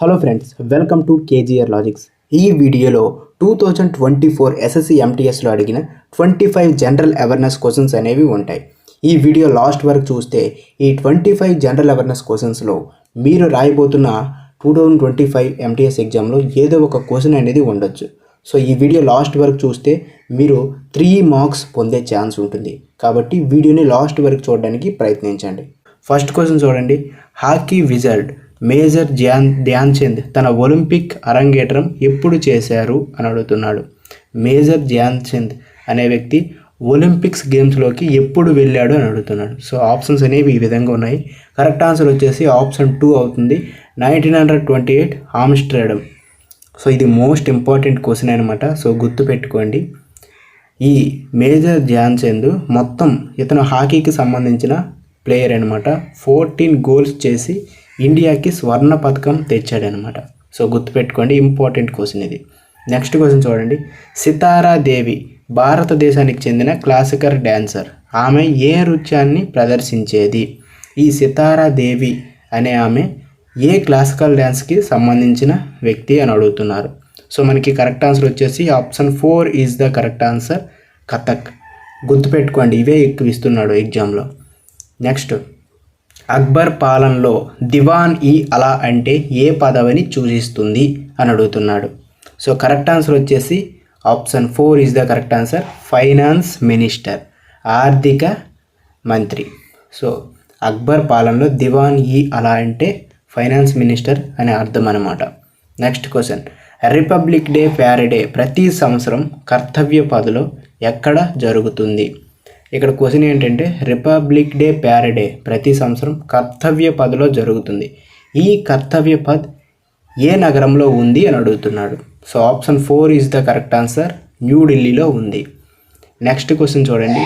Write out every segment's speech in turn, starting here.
Hello friends welcome to KGR logics ఈ వీడియోలో two thousand twenty four SSC ఎంటీఎస్లో అడిగిన twenty five general awareness questions అనేవి ఉంటాయి. ఈ వీడియో లాస్ట్ వరకు చూస్తే ఈ ట్వంటీ ఫైవ్ జనరల్ అవేర్నెస్ క్వశ్చన్స్లో మీరు రాయబోతున్న two thousand twenty five MTS ఎగ్జామ్లో ఏదో ఒక క్వశ్చన్ అనేది ఉండొచ్చు. సో ఈ వీడియో లాస్ట్ వరకు చూస్తే మీరు త్రీ మార్క్స్ పొందే ఛాన్స్ ఉంటుంది. కాబట్టి వీడియోని లాస్ట్ వరకు చూడడానికి ప్రయత్నించండి. ఫస్ట్ క్వశ్చన్ చూడండి. Hockey wizard major Dhyan Dhyan Chand తన ఒలింపిక్ అరంగేట్రం ఎప్పుడు చేశారు అని అడుగుతున్నాడు. మేజర్ ధ్యాన్ చంద్ అనే వ్యక్తి ఒలింపిక్స్ గేమ్స్లోకి ఎప్పుడు వెళ్ళాడు అని అడుగుతున్నాడు. సో ఆప్షన్స్ అనేవి ఈ విధంగా ఉన్నాయి. కరెక్ట్ ఆన్సర్ వచ్చేసి ఆప్షన్ టూ అవుతుంది. Nineteen hundred twenty eight Amsterdam. So ఇది మోస్ట్ ఇంపార్టెంట్ క్వశ్చన్ అనమాట సో గుర్తుపెట్టుకోండి ఈ మేజర్ ధ్యాన్ చంద్ మొత్తం ఇతను హాకీకి సంబంధించిన ప్లేయర్ అనమాట ఫోర్టీన్ గోల్స్ చేసి ఇండియాకి స్వర్ణ పథకం తెచ్చాడనమాట సో గుర్తుపెట్టుకోండి ఇంపార్టెంట్ క్వశ్చన్ ఇది. నెక్స్ట్ క్వశ్చన్ చూడండి. సితారా దేవి భారతదేశానికి చెందిన క్లాసికల్ డ్యాన్సర్ ఆమె ఏ నృత్యాన్ని ప్రదర్శించేది? ఈ సితారా దేవి అనే ఆమె ఏ క్లాసికల్ డ్యాన్స్కి సంబంధించిన వ్యక్తి అని అడుగుతున్నారు. సో మనకి కరెక్ట్ ఆన్సర్ వచ్చేసి option four is the correct answer Kathak. గుర్తుపెట్టుకోండి ఇవే ఎక్కువ ఇస్తున్నాడు ఎగ్జామ్లో. నెక్స్ట్. అక్బర్ పాలనలో దివాన్ ఈ అలా అంటే ఏ పదవిని సూచిస్తుంది అని అడుగుతున్నాడు. సో కరెక్ట్ ఆన్సర్ వచ్చేసి option four is the correct answer finance minister ఆర్థిక మంత్రి. సో అక్బర్ పాలనలో దివాన్ ఈ అలా అంటే ఫైనాన్స్ మినిస్టర్ అనే అర్థం అనమాట next question republic day parade ప్రతి సంవత్సరం కర్తవ్య పదలో ఎక్కడ జరుగుతుంది? ఇక్కడ క్వశ్చన్ ఏంటంటే రిపబ్లిక్ డే ప్యారడే ప్రతి సంవత్సరం కర్తవ్య పదలో జరుగుతుంది. ఈ కర్తవ్య పద్ ఏ నగరంలో ఉంది అని అడుగుతున్నాడు. So option four is the correct answer న్యూఢిల్లీలో ఉంది. నెక్స్ట్ క్వశ్చన్ చూడండి.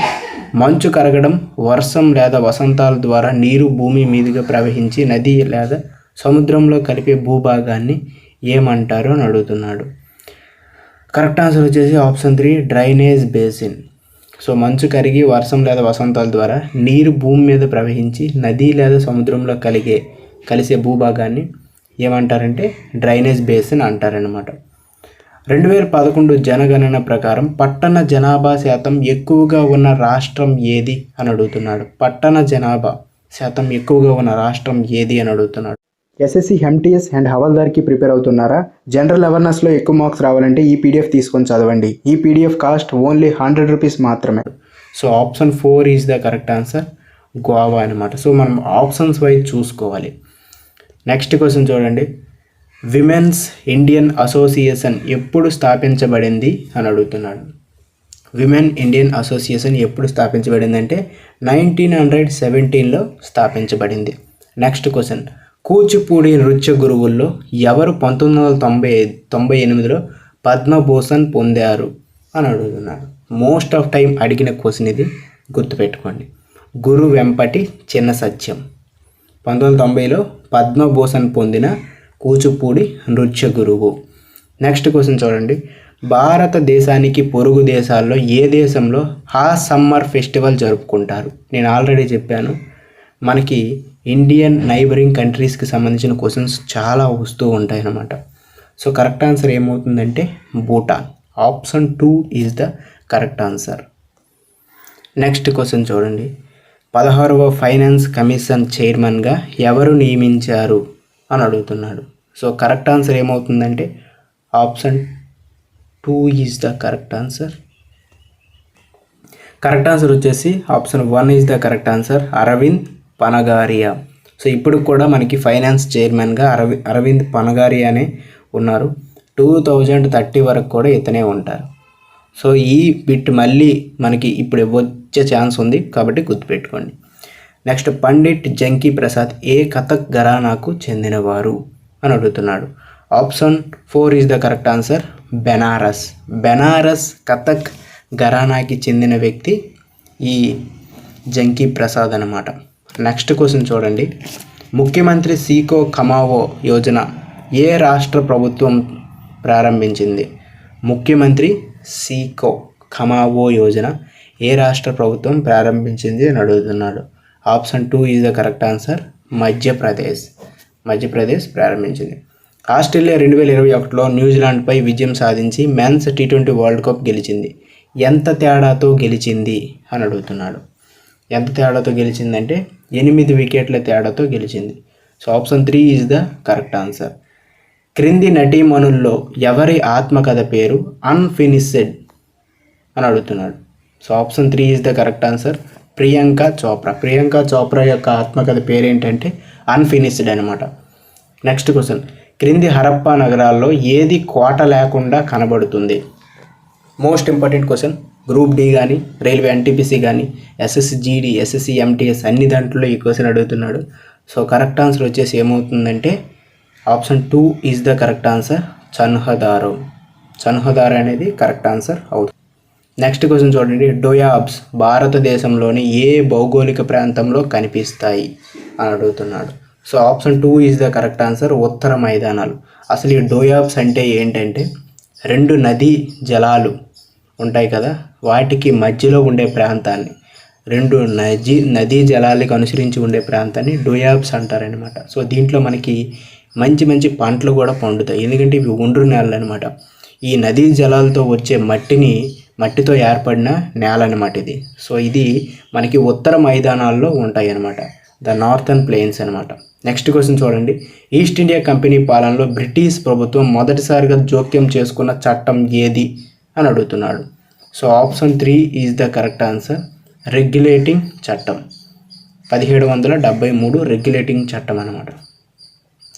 మంచు కరగడం వర్షం లేదా వసంతాల ద్వారా నీరు భూమి మీదుగా ప్రవహించి నది లేదా సముద్రంలో కలిపే భూభాగాన్ని ఏమంటారు అని అడుగుతున్నాడు. కరెక్ట్ ఆన్సర్ వచ్చేసి option three drainage basin. So మంచు కరిగి వర్షం లేదా వసంతాల ద్వారా నీరు భూమి మీద ప్రవహించి నది లేదా సముద్రంలో కలిగే కలిసే భూభాగాన్ని ఏమంటారంటే డ్రైనేజ్ బేసిన్ అంటారనమాట రెండు వేల పదకొండు జనగణన ప్రకారం పట్టణ జనాభా శాతం ఎక్కువగా ఉన్న రాష్ట్రం ఏది అని అడుగుతున్నాడు. పట్టణ జనాభా శాతం ఎక్కువగా ఉన్న రాష్ట్రం ఏది అని అడుగుతున్నాడు. ఎస్ఎస్సి ఎంటీఎస్ అండ్ హవల్దార్కి ప్రిపేర్ అవుతున్నారా? జనరల్ అవేర్నెస్లో ఎక్కువ మార్క్స్ రావాలంటే ఈ పీడిఎఫ్ తీసుకొని చదవండి. ఈ PDF cost only hundred rupees మాత్రమే. So option four is the correct answer. Goa అనమాట సో మనం ఆప్షన్స్ వైజ్ చూసుకోవాలి. నెక్స్ట్ క్వశ్చన్ చూడండి. విమెన్స్ ఇండియన్ అసోసియేషన్ ఎప్పుడు స్థాపించబడింది అని అడుగుతున్నాడు. విమెన్ ఇండియన్ అసోసియేషన్ ఎప్పుడు స్థాపించబడిందంటే నైన్టీన్ హండ్రెడ్ సెవెంటీన్లో స్థాపించబడింది. Next question. కూచిపూడి నృత్య గురువుల్లో ఎవరు పంతొమ్మిది వందల తొంభై తొంభై ఎనిమిదిలో పద్మభూషణ్ పొందారు అని అడుగుతున్నాడు మోస్ట్ ఆఫ్ టైం అడిగిన క్వశ్చన్ ఇది. గుర్తుపెట్టుకోండి. గురు వెంపటి చిన్న సత్యం. పంతొమ్మిది వందల తొంభైలో పద్మభూషణ్ పొందిన కూచిపూడి నృత్య గురువు. నెక్స్ట్ క్వశ్చన్ చూడండి. భారతదేశానికి పొరుగు దేశాల్లో ఏ దేశంలో హా సమ్మర్ ఫెస్టివల్ జరుపుకుంటారు? నేను ఆల్రెడీ చెప్పాను. మనకి ఇండియన్ నైబరింగ్ కంట్రీస్కి సంబంధించిన క్వశ్చన్స్ చాలా వస్తూ ఉంటాయి అన్నమాట. సో కరెక్ట్ ఆన్సర్ ఏమవుతుందంటే Bhutan option two is the correct answer next question చూడండి. పదహారవ ఫైనాన్స్ కమిషన్ చైర్మన్గా ఎవరు నియమించారు అని అడుగుతున్నాడు. సో కరెక్ట్ ఆన్సర్ ఏమవుతుందంటే option two is the correct answer correct answer వచ్చేసి option one is the correct answer Arvind Panagariya. So ఇప్పుడు కూడా మనకి ఫైనాన్స్ చైర్మన్గా అరవి అరవింద్ పనగారియానే ఉన్నారు. టూ థౌజండ్ థర్టీ వరకు కూడా ఇతనే ఉంటారు. సో ఈ బిట్ మళ్ళీ మనకి ఇప్పుడు వచ్చే ఛాన్స్ ఉంది కాబట్టి గుర్తుపెట్టుకోండి. నెక్స్ట్ పండిట్ జంకీ ప్రసాద్ ఏ కథక్ ఘరానాకు చెందినవారు అని అడుగుతున్నాడు. Option four is the correct answer Benaras. Benaras Kathak ఘరానాకి చెందిన వ్యక్తి ఈ జంకీ ప్రసాద్ అనమాట నెక్స్ట్ క్వశ్చన్ చూడండి. ముఖ్యమంత్రి సీకో కమావో యోజన ఏ రాష్ట్ర ప్రభుత్వం ప్రారంభించింది? ముఖ్యమంత్రి సీకో ఖమావో యోజన ఏ రాష్ట్ర ప్రభుత్వం ప్రారంభించింది అని అడుగుతున్నాడు. Option two is the correct answer Madhya Pradesh. Madhya Pradesh ప్రారంభించింది. ఆస్ట్రేలియా రెండు వేల ఇరవై ఒకటిలో న్యూజిలాండ్పై విజయం సాధించి men's T twenty world cup గెలిచింది. ఎంత తేడాతో గెలిచింది అని అడుగుతున్నాడు. ఎంత తేడాతో గెలిచిందంటే ఎనిమిది వికెట్ల తేడాతో గెలిచింది. So option three is the correct answer. క్రింది నటీమణుల్లో ఎవరి ఆత్మకథ పేరు అన్ఫినిషెడ్ అని అడుగుతున్నాడు. So option three is the correct answer. Priyanka Chopra. Priyanka Chopra యొక్క ఆత్మకథ పేరేంటంటే అన్ఫినిష్డ్ అనమాట నెక్స్ట్ క్వశ్చన్. క్రింది హరప్పా నగరాల్లో ఏది కోట లేకుండా కనబడుతుంది? Most important question. Group D కానీ రైల్వే ఎన్టీపీసీ కానీ ఎస్ఎస్సి జీడీ ఎస్ఎస్సి ఎంటీఎస్ అన్ని దాంట్లో ఈ క్వశ్చన్ అడుగుతున్నాడు. సో కరెక్ట్ ఆన్సర్ వచ్చేసి ఏమవుతుందంటే option two is the correct answer Chanhudaro. Chanhudaro అనేది కరెక్ట్ ఆన్సర్ అవుతుంది. నెక్స్ట్ క్వశ్చన్ చూడండి. డోయాబ్స్ భారతదేశంలోని ఏ భౌగోళిక ప్రాంతంలో కనిపిస్తాయి అని అడుగుతున్నాడు. So option two is the correct answer ఉత్తర మైదానాలు. అసలు ఈ డోయాబ్స్ అంటే ఏంటంటే రెండు నదీ జలాలు ఉంటాయి కదా? వాటికి మధ్యలో ఉండే ప్రాంతాన్ని. రెండు నది నదీ జలాలకు అనుసరించి ఉండే ప్రాంతాన్ని డోయాబ్స్ అంటారనమాట సో దీంట్లో మనకి మంచి మంచి పంటలు కూడా పండుతాయి. ఎందుకంటే ఇవి ఒండ్రు నేలలు అనమాట ఈ నదీ జలాలతో వచ్చే మట్టిని మట్టితో ఏర్పడిన నేల అనమాట ఇది. సో ఇది మనకి ఉత్తర మైదానాల్లో ఉంటాయి అన్నమాట ద నార్థన్ ప్లేన్స్ అనమాట నెక్స్ట్ క్వశ్చన్ చూడండి. ఈస్ట్ ఇండియా కంపెనీ పాలనలో బ్రిటిష్ ప్రభుత్వం మొదటిసారిగా జోక్యం చేసుకున్న చట్టం ఏది? అని అడుగుతున్నాడు. So option three is the correct answer. Regulating చట్టం. పదిహేడు వందల డెబ్బై మూడు రెగ్యులేటింగ్ చట్టం అనమాట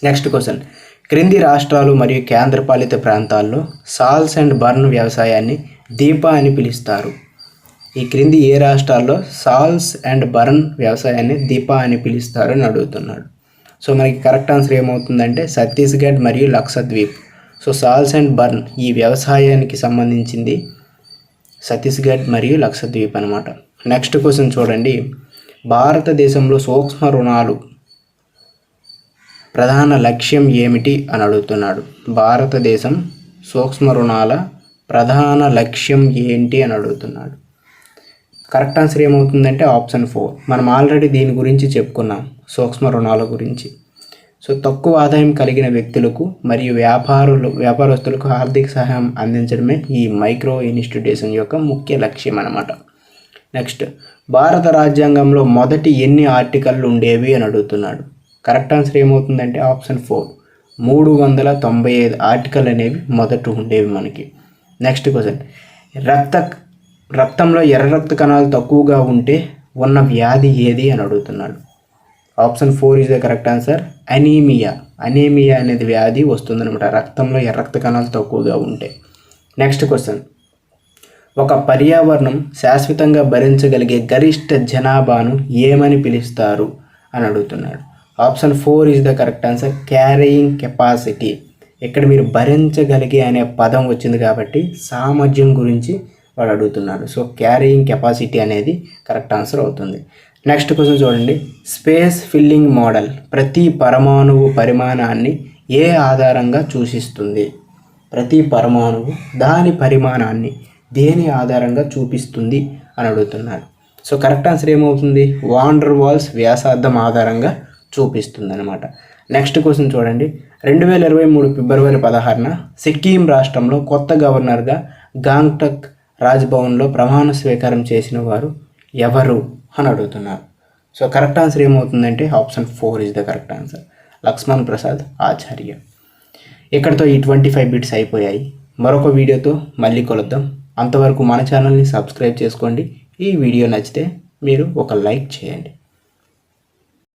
నెక్స్ట్ క్వశ్చన్. క్రింది రాష్ట్రాలు మరియు కేంద్రపాలిత ప్రాంతాల్లో సాల్స్ అండ్ బర్న్ వ్యవసాయాన్ని దీప అని పిలుస్తారు. ఈ క్రింది ఏ రాష్ట్రాల్లో సాల్స్ అండ్ బర్న్ వ్యవసాయాన్ని దీప అని పిలుస్తారు అని అడుగుతున్నాడు. సో మనకి కరెక్ట్ ఆన్సర్ ఏమవుతుందంటే ఛత్తీస్గఢ్ మరియు Lakshadweep. So slash and burn ఈ వ్యవసాయానికి సంబంధించింది ఛత్తీస్గఢ్ మరియు లక్షద్వీప్ అనమాట నెక్స్ట్ క్వశ్చన్ చూడండి. భారతదేశంలో సూక్ష్మ రుణాలు ప్రధాన లక్ష్యం ఏమిటి అని అడుగుతున్నాడు. భారతదేశం సూక్ష్మ రుణాల ప్రధాన లక్ష్యం ఏంటి అని అడుగుతున్నాడు. కరెక్ట్ ఆన్సర్ ఏమవుతుందంటే ఆప్షన్ ఫోర్. మనం ఆల్రెడీ దీని గురించి చెప్పుకున్నాం సూక్ష్మ రుణాల గురించి. సో తక్కువ ఆదాయం కలిగిన వ్యక్తులకు మరియు వ్యాపారులు వ్యాపారస్తులకు ఆర్థిక సహాయం అందించడమే ఈ మైక్రో ఇన్స్టిట్యూషన్ యొక్క ముఖ్య లక్ష్యం అన్నమాట. నెక్స్ట్ భారత రాజ్యాంగంలో మొదటి ఎన్ని ఆర్టికల్లు ఉండేవి అని అడుగుతున్నాడు. కరెక్ట్ ఆన్సర్ ఏమవుతుందంటే ఆప్షన్ ఫోర్. మూడు వందల తొంభై ఐదు ఆర్టికల్ అనేవి మొదట ఉండేవి మనకి. Next question. రక్త రక్తంలో ఎర్ర రక్త కణాలు తక్కువగా ఉంటే ఉన్న వ్యాధి ఏది అని అడుగుతున్నాడు. Option four is the correct answer. Anaemia. Anaemia అనేది వ్యాధి వస్తుందన్నమాట. రక్తంలో ఎర్రక్త కణాలు తక్కువగా ఉంటే. Next question. ఒక పర్యావరణం శాశ్వతంగా భరించగలిగే గరిష్ట జనాభాను ఏమని పిలుస్తారు అని అడుగుతున్నాడు. Option four is the correct answer carrying capacity ఇక్కడ మీరు భరించగలిగే అనే పదం వచ్చింది కాబట్టి సామర్థ్యం గురించి వాడు అడుగుతున్నాడు. సో క్యారీయింగ్ కెపాసిటీ అనేది కరెక్ట్ ఆన్సర్ అవుతుంది. నెక్స్ట్ క్వశ్చన్ చూడండి. స్పేస్ ఫిల్లింగ్ మోడల్ ప్రతి పరమాణువు పరిమాణాన్ని ఏ ఆధారంగా సూచిస్తుంది? ప్రతి పరమాణువు దాని పరిమాణాన్ని దేని ఆధారంగా చూపిస్తుంది అని అడుగుతున్నారు. సో కరెక్ట్ ఆన్సర్ ఏమవుతుంది? వాండర్ వాల్స్ వ్యాసార్థం ఆధారంగా చూపిస్తుంది అనమాట నెక్స్ట్ క్వశ్చన్ చూడండి. రెండు వేల ఇరవై మూడు ఫిబ్రవరి పదహారున సిక్కిం రాష్ట్రంలో కొత్త గవర్నర్గా గాంగ్టక్ రాజ్భవన్లో ప్రమాణ స్వీకారం చేసిన వారు ఎవరు? అని అడుగుతున్నారు. సో కరెక్ట్ ఆన్సర్ ఏమవుతుందంటే option four is the correct answer Lakshman Prasad Acharya. ఇక్కడతో ఈ ట్వంటీ ఫైవ్ బిట్స్ అయిపోయాయి. మరొక వీడియోతో మళ్ళీ కలుద్దాం. అంతవరకు మన ఛానల్ని సబ్స్క్రైబ్ చేసుకోండి. ఈ వీడియో నచ్చితే మీరు ఒక లైక్ చేయండి.